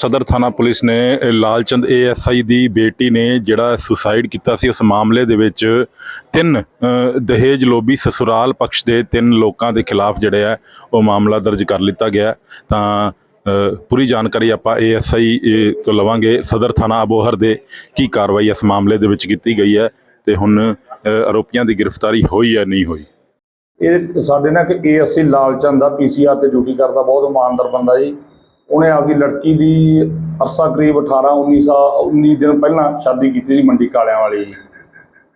ਸਦਰ ਥਾਣਾ ਪੁਲਿਸ ਨੇ ਇਹ ਲਾਲਚੰਦ ਏਐਸਆਈ ਦੀ ਬੇਟੀ ਨੇ ਜਿਹੜਾ ਸੁਸਾਈਡ ਕੀਤਾ ਸੀ, ਉਸ ਮਾਮਲੇ ਦੇ ਵਿੱਚ ਤਿੰਨ ਦਹੇਜ ਲੋਬੀ ਸਸੁਰਾਲ ਪਕਸ਼ ਦੇ ਤਿੰਨ ਲੋਕਾਂ ਦੇ ਖਿਲਾਫ ਜਿਹੜੇ ਆ, ਉਹ ਮਾਮਲਾ ਦਰਜ ਕਰ ਲਿੱਤਾ ਗਿਆ ਤਾਂ ਪੂਰੀ ਜਾਣਕਾਰੀ ਆਪਾਂ ਏਐਸਆਈ ਤੋਂ ਲਵਾਂਗੇ। ਸਦਰ ਥਾਣਾ ਅਬੋਹਰ ਦੇ ਕੀ ਕਾਰਵਾਈ ਇਸ ਮਾਮਲੇ ਦੇ ਵਿੱਚ ਕੀਤੀ ਗਈ ਹੈ ਤੇ ਹੁਣ ਆਰੋਪੀਆਂ ਦੀ ਗ੍ਰਿਫਤਾਰੀ ਹੋਈ ਹੈ, ਨਹੀਂ ਹੋਈ? ਇਹ ਸਾਡੇ ਨਾਲ ਇੱਕ ਏਐਸਸੀ ਲਾਲਚੰਦ ਦਾ ਪੀਸੀਆਰ ਤੇ ਡਿਊਟੀ ਕਰਦਾ, ਬਹੁਤ ਇਮਾਨਦਾਰ ਬੰਦਾ ਜੀ। ਉਹਨੇ ਆਪਦੀ ਲੜਕੀ ਦੀ ਅਰਸਾ ਕਰੀਬ 18 19 ਸਾਲ 19 ਦਿਨ ਪਹਿਲਾਂ ਸ਼ਾਦੀ ਕੀਤੀ ਸੀ ਮੰਡੀ ਕਾਲਿਆਂ ਵਾਲੀ। ਜੀ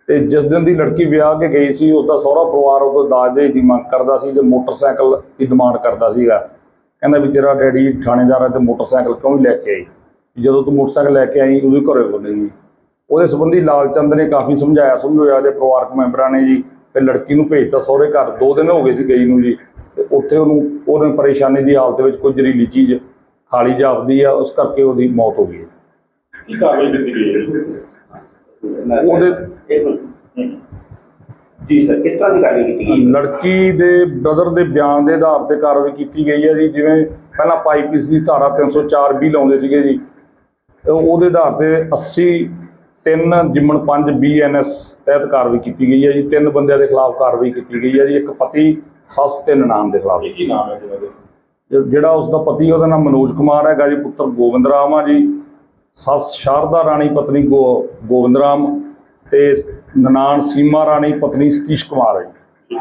ਤੇ ਜਿਸ ਦਿਨ ਦੀ ਲੜਕੀ ਵਿਆਹ ਕੇ ਗਈ ਸੀ ਉਹਦਾ ਸਹੁਰਾ ਪਰਿਵਾਰ ਉਹ ਤੋਂ ਦਾਜ ਦੇ ਦੀ ਮੰਗ ਕਰਦਾ ਸੀ ਤੇ ਮੋਟਰਸਾਈਕਲ ਦੀ ਡਿਮਾਂਡ ਕਰਦਾ ਸੀਗਾ। ਕਹਿੰਦਾ ਵੀ ਤੇਰਾ ਡੈਡੀ ਥਾਣੇਦਾਰ ਹੈ ਤੇ ਮੋਟਰਸਾਈਕਲ ਕਿਉਂ ਨਹੀਂ ਲੈ ਕੇ ਆਈ? ਜਦੋਂ ਤੂੰ ਮੋਟਰਸਾਈਕਲ ਲੈ ਕੇ ਆਈ, ਉਹਦੇ ਘਰੇ ਬੋਲੇਗੀ ਉਹਦੇ ਸੰਬੰਧੀ ਲਾਲਚੰਦ ਨੇ ਕਾਫੀ ਸਮਝਾਇਆ ਸਮਝਾਇਆ ਦੇ ਪਰਿਵਾਰਕ ਮੈਂਬਰਾਂ ਨੇ ਜੀ, ਤੇ ਲੜਕੀ ਨੂੰ ਭੇਜਤਾ ਸਹੁਰੇ ਘਰ। ਦੋ ਦਿਨ ਹੋ ਗਏ ਸੀ ਗਈ ਨੂੰ ਜੀ, ਤੇ ਉੱਥੇ ਉਹਨੂੰ, ਉਹਨੇ ਪਰੇਸ਼ਾਨੀ ਦੀ ਹਾਲਤ ਵਿੱਚ ਕੋਈ ਜ਼ਹਿਰੀਲੀ ਚੀਜ਼ ਖਾਲੀ ਜਾਪਦੀ ਆ ਉਸ ਕਰਕੇ ਉਹਦੀ ਮੌਤ ਹੋ ਗਈ ਕੀ ਕਾਰਵਾਈ ਕੀਤੀ ਗਈ ਹੈ? ਉਹਦੇ। ਜੀ ਸਰ ਕਿਸ ਤਰ੍ਹਾਂ ਦੀ ਕਾਰਵਾਈ ਕੀਤੀ ਗਈ? ਲੜਕੀ ਦੇ ਬ੍ਰਦਰ ਦੇ ਬਿਆਨ ਦੇ ਆਧਾਰ ਤੇ ਕਾਰਵਾਈ ਕੀਤੀ ਗਈ ਹੈ ਜੀ ਜਿਵੇਂ ਪਹਿਲਾਂ ਪਾਈਪੀਸ ਦੀ ਧਾਰਾ 304 ਵੀ ਲਾਉਂਦੇ ਸੀਗੇ ਜੀ। ਉਹਦੇ ਆਧਾਰ ਤੇ 80 3 ਜਿਮਨ 5 ਬੀਐਨਐਸ ਤਹਿਤ ਕਾਰਵਾਈ ਕੀਤੀ ਗਈ ਹੈ ਜੀ। ਤਿੰਨ ਬੰਦਿਆਂ ਦੇ ਖਿਲਾਫ ਕਾਰਵਾਈ ਕੀਤੀ ਗਈ ਹੈ ਜੀ। ਇੱਕ ਪਤੀ ਸੱਸ ਤੇ ਨਨਾਣ ਦੇ ਖਿਲਾਫ। ਕੀ ਨਾਮ ਹੈ ਜ- ਜਿਹੜਾ ਉਸ ਦਾ ਪਤੀ, ਉਹਦਾ ਨਾਮ ਮਨੋਜ ਕੁਮਾਰ ਹੈਗਾ ਜੀ, ਪੁੱਤਰ ਗੋਬਿੰਦ ਰਾਮ ਆ ਜੀ। ਸੱਸ ਸ਼ਾਰਦਾ ਰਾਣੀ, ਪਤਨੀ ਗੋ ਗੋਬਿੰਦ ਰਾਮ ਤੇ ਨਨਾਣ ਸੀਮਾ ਰਾਣੀ, ਪਤਨੀ ਸਤੀਸ਼ ਕੁਮਾਰ ਹੈ ਜੀ।